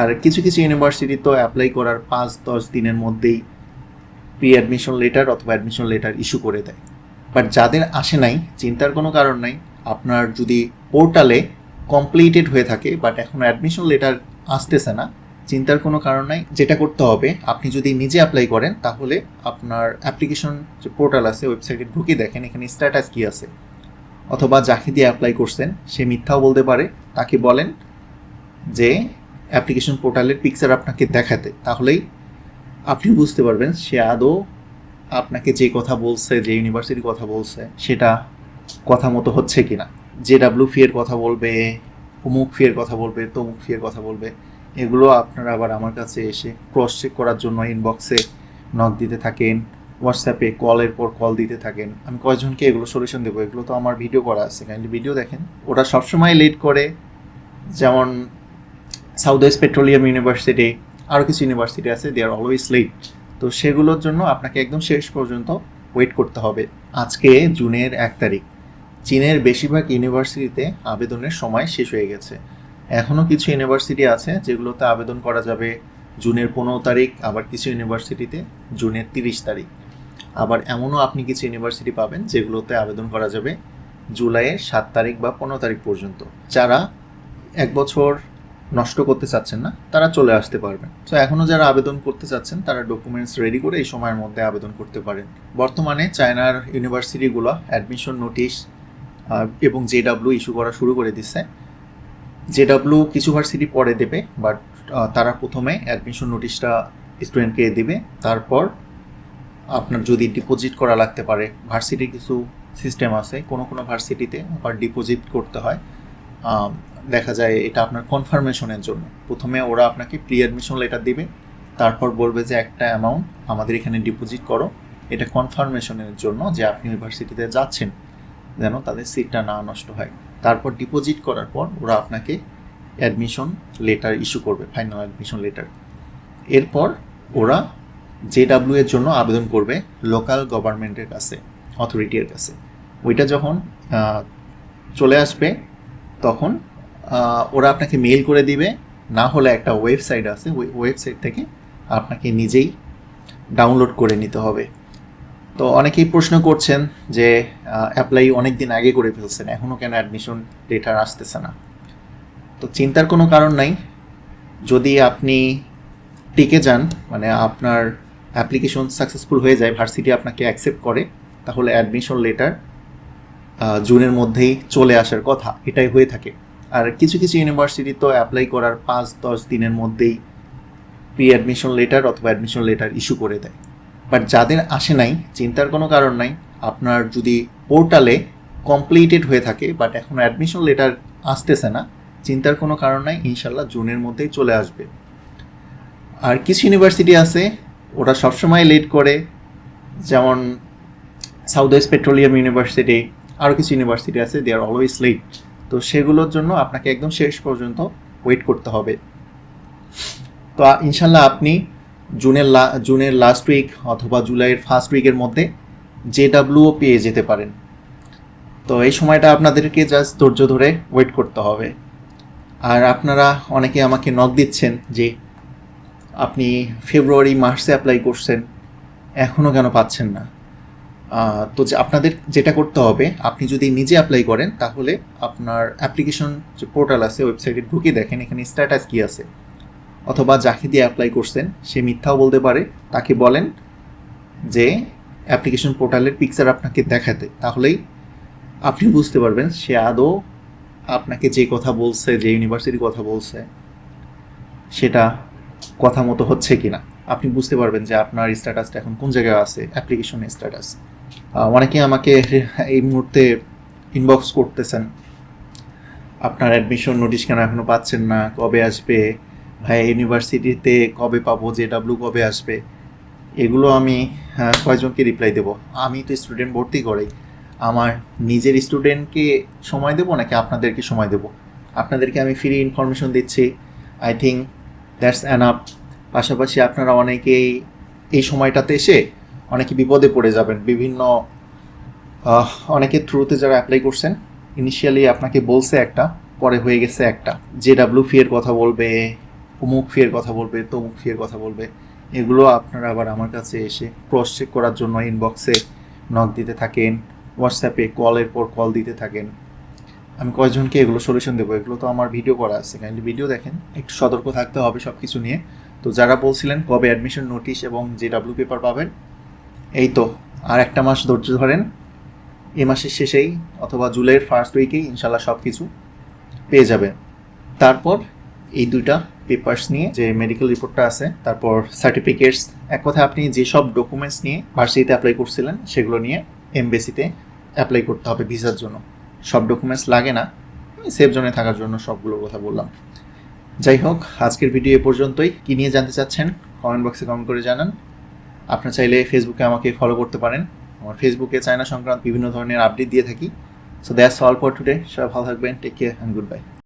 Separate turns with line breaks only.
আর কিছু কিছু ইউনিভার্সিটি তো অ্যাপ্লাই করার পাঁচ দশ দিনের মধ্যেই প্রি অ্যাডমিশন লেটার অথবা অ্যাডমিশন লেটার ইস্যু করে দেয়। বাট যাদের আসে নাই, চিন্তার কোনো কারণ নাই, আপনার যদি পোর্টালে কমপ্লিটেড হয়ে থাকে বাট এখন অ্যাডমিশন লেটার আসতেছে না, চিন্তার কোনো কারণ নাই, যেটা করতে হবে, আপনি যদি নিজে অ্যাপ্লাই করেন, তাহলে আপনার অ্যাপ্লিকেশন যে পোর্টাল আছে ওয়েবসাইটে ঢুকে দেখেন, এখানে স্ট্যাটাস কী আছে। অথবা যাকে দিয়ে অ্যাপ্লাই করছেন, সে মিথ্যাও বলতে পারে, তাকে বলেন যে অ্যাপ্লিকেশন পোর্টালের পিকচার আপনাকে দেখাতে, তাহলেই আপনি বুঝতে পারবেন সে আদৌ আপনাকে যে কথা বলছে, যে ইউনিভার্সিটির কথা বলছে, সেটা কথা মতো হচ্ছে কিনা। যে ডাব্লিউ ফি এর কথা বলবে, অমুক ফিয়ের কথা বলবে, তমুক ফি এর কথা বলবে, এগুলো আপনারা আবার আমার কাছে এসে ক্রস চেক করার জন্য ইনবক্সে নক দিতে থাকেন হোয়াটসঅ্যাপে কলের পর কল দিতে থাকেন। আমি কয়েকজনকে এগুলো সলিউশন দেবো? এগুলো তো আমার ভিডিও করা আছে। কাইন্ডলি ভিডিও দেখেন। ওরা সবসময় লেট করে, যেমন সাউথ ওয়েস্ট পেট্রোলিয়াম ইউনিভার্সিটি আরও কিছু ইউনিভার্সিটি আছে দে আর অলওয়েজ লেট তো সেগুলোর জন্য আপনাকে একদম শেষ পর্যন্ত ওয়েট করতে হবে। আজকে জুনের এক তারিখ। চীনের বেশিরভাগ ইউনিভার্সিটিতে আবেদনের সময় শেষ হয়ে গেছে। এখনও কিছু ইউনিভার্সিটি আছে যেগুলোতে আবেদন করা যাবে জুনের পনেরো তারিখ, আবার কিছু ইউনিভার্সিটিতে জুনের তিরিশ তারিখ। আবার এমনও আপনি কিছু ইউনিভার্সিটি পাবেন যেগুলোতে আবেদন করা যাবে জুলাইয়ের সাত তারিখ বা পনেরো তারিখ পর্যন্ত। যারা এক বছর নষ্ট করতে চাচ্ছেন না, তারা চলে আসতে পারবেন। তো এখনও যারা আবেদন করতে চাচ্ছেন, তারা ডকুমেন্টস রেডি করে এই সময়ের মধ্যে আবেদন করতে পারেন। বর্তমানে চায়নার ইউনিভার্সিটিগুলো অ্যাডমিশন নোটিশ এবং জেডাব্লিউ ইস্যু করা শুরু করে দিচ্ছে। জে জেডাব্লিউ কিছু ভার্সিটি পরে দেবে বাট তারা প্রথমে অ্যাডমিশন নোটিশটা স্টুডেন্টকে দেবে। তারপর আপনার যদি ডিপোজিট করা লাগতে পারে ভার্সিটির কিছু সিস্টেম আছে, কোনো কোনো ভার্সিটিতে আবার ডিপোজিট করতে হয়। দেখা যায় এটা আপনার কনফার্মেশনের জন্য। প্রথমে ওরা আপনাকে প্রি অ্যাডমিশন লেটার দিবে, তারপর বলবে যে একটা অ্যামাউন্ট আমাদের এখানে ডিপোজিট করো। এটা কনফার্মেশনের জন্য যে আপনি ইউনিভার্সিটিতে যাচ্ছেন, যেন তাদের সিটটা না নষ্ট হয়। তারপর ডিপোজিট করার পর ওরা আপনাকে অ্যাডমিশন লেটার ইস্যু করবে ফাইনাল অ্যাডমিশন লেটার এরপর ওরা জেডাব্লিউ এর জন্য আবেদন করবে লোকাল গভর্নমেন্টের কাছে অথরিটির কাছে। ওইটা যখন চলে আসবে তখন ওরা আপনাকে মেইল করে দিবে। না হলে একটা ওয়েবসাইট আছে, ওই ওয়েবসাইট থেকে আপনাকে নিজেই ডাউনলোড করে নিতে হবে। তো অনেকেই প্রশ্ন করছেন যে অ্যাপ্লাই অনেক দিন আগে করে ফেলছেন এখনও কেন অ্যাডমিশন লেটার আসতেছে না? তো চিন্তার কোনো কারণ নাই। যদি আপনি টিকে যান মানে আপনার অ্যাপ্লিকেশন সাকসেসফুল হয়ে যায়, ভার্সিটি আপনাকে অ্যাকসেপ্ট করে, তাহলে অ্যাডমিশন লেটার জুনের মধ্যেই চলে আসার কথা, এটাই হয়ে থাকে। আর কিছু কিছু ইউনিভার্সিটি তো অ্যাপ্লাই করার পাঁচ দশ দিনের মধ্যেই প্রি অ্যাডমিশন লেটার অথবা অ্যাডমিশন লেটার ইস্যু করে দেয়। বাট যাদের আসে নাই, চিন্তার কোনো কারণ নাই, আপনার যদি পোর্টালে কমপ্লিটেড হয়ে থাকে বাট এখন অ্যাডমিশন লেটার আসতেছে না, চিন্তার কোনো কারণ নাই ইনশাল্লাহ জুনের মধ্যেই চলে আসবে। আর কিছু ইউনিভার্সিটি আছে, ওরা সবসময় লেট করে, যেমন সাউথ ওয়েস্ট পেট্রোলিয়াম ইউনিভার্সিটি আরও কিছু ইউনিভার্সিটি আছে দে আর অলওয়েজ লেট তো সেগুলোর জন্য আপনাকে একদম শেষ পর্যন্ত ওয়েট করতে হবে। তো ইনশাল্লাহ আপনি জুনের লা, জুনের লাস্ট উইক অথবা জুলাইয়ের ফার্স্ট উইকের মধ্যে জে ডাব্লিউও পেয়ে যেতে পারেন। তো এই সময়টা আপনাদেরকে জাস্ট ধৈর্য ধরে ওয়েট করতে হবে। আর আপনারা অনেকে আমাকে নক দিচ্ছেন যে আপনি ফেব্রুয়ারি মার্চে অ্যাপ্লাই করছেন এখনও কেন পাচ্ছেন না। তো যে আপনাদের যেটা করতে হবে, আপনি যদি নিজে অ্যাপ্লাই করেন, তাহলে আপনার অ্যাপ্লিকেশন যে পোর্টাল আছে ওয়েবসাইটে ঢুকে দেখেন, এখানে স্ট্যাটাস কী আছে। অথবা যাকে দিয়ে অ্যাপ্লাই করছেন, সে মিথ্যাও বলতে পারে, তাকে বলেন যে অ্যাপ্লিকেশন পোর্টালের পিকচার আপনাকে দেখাতে। তাহলেই আপনি বুঝতে পারবেন সে আদৌ আপনাকে যে কথা বলছে, যে ইউনিভার্সিটির কথা বলছে, সেটা কথা মতো হচ্ছে কিনা। আপনি বুঝতে পারবেন যে আপনার স্ট্যাটাসটা এখন কোন জায়গায় আছে অ্যাপ্লিকেশনের স্ট্যাটাস অনেকে আমাকে এই মুহূর্তে ইনবক্স করতেছেন। আপনার অ্যাডমিশন নোটিশ কেন এখনও পাচ্ছেন না? কবে আসবে? ভাই ইউনিভার্সিটিতে কবে পাবো? জে ডাব্লিউ কবে আসবে? এগুলো আমি আহ, কয়জনকে রিপ্লাই দেবো। আমি তো স্টুডেন্ট ভর্তি করাই। আমার নিজের স্টুডেন্টকে সময় দেবো নাকি আপনাদেরকে সময় দেবো? আপনাদেরকে আমি ফ্রি ইনফরমেশন দিচ্ছি। I think that's an up পাশাপাশি আপনারা অনেকেই এই সময়টাতে এসে অনেকে বিপদে পড়ে যাবেন। বিভিন্ন আহ, অনেকের থ্রুতে যারা অ্যাপ্লাই করছেন ইনিশিয়ালি আপনাকে বলছে একটা পরে হয়ে গেছে একটা। জে ডাব্লিউ ফি এর কথা বলবে অমুক ফিয়ের কথা বলবে তমুক ফিয়ের কথা বলবে। এগুলো আপনারা আবার আমার কাছে এসে ক্রস চেক করার জন্য ইনবক্সে নক দিতে থাকেন হোয়াটসঅ্যাপে কলের পর কল দিতে থাকেন। আমি কয়েকজনকে এগুলো সলিউশন দেবো। এগুলো তো আমার ভিডিও করা আছে। কাইন্ডলি ভিডিও দেখেন একটু সতর্ক থাকতে হবে সব কিছু নিয়ে। তো যারা বলছিলেন কবে অ্যাডমিশন নোটিশ এবং যে ডাব্লিউ পেপার পাবেন এই তো, আর একটা মাস ধৈর্য ধরেন। এ মাসের শেষেই অথবা জুলাইয়ের ফার্স্ট উইকেই ইনশাল্লাহ সব কিছু পেয়ে যাবেন। তারপর এই দুইটা পেপার্স নিয়ে যে মেডিকেল রিপোর্টটা আছে, তারপর সার্টিফিকেটস এক কথা আপনি যেসব ডকুমেন্টস নিয়ে ভার্সিটিতে অ্যাপ্লাই করছিলেন, সেগুলো নিয়ে এমবেসিতে অ্যাপ্লাই করতে হবে ভিসার জন্য। সব ডকুমেন্টস লাগে না সেফ জোনে থাকার জন্য সবগুলোর কথা বললাম। যাই হোক, আজকের ভিডিও এ পর্যন্তই। কী নিয়ে জানতে চাচ্ছেন কমেন্ট বক্সে কমেন্ট করে জানান। আপনার চাইলে ফেসবুকে আমাকে ফলো করতে পারেন। আমার ফেসবুকে চায়না সংক্রান্ত বিভিন্ন ধরনের আপডেট দিয়ে থাকি। So that's all for today সবাই ভালো থাকবেন। Take care and goodbye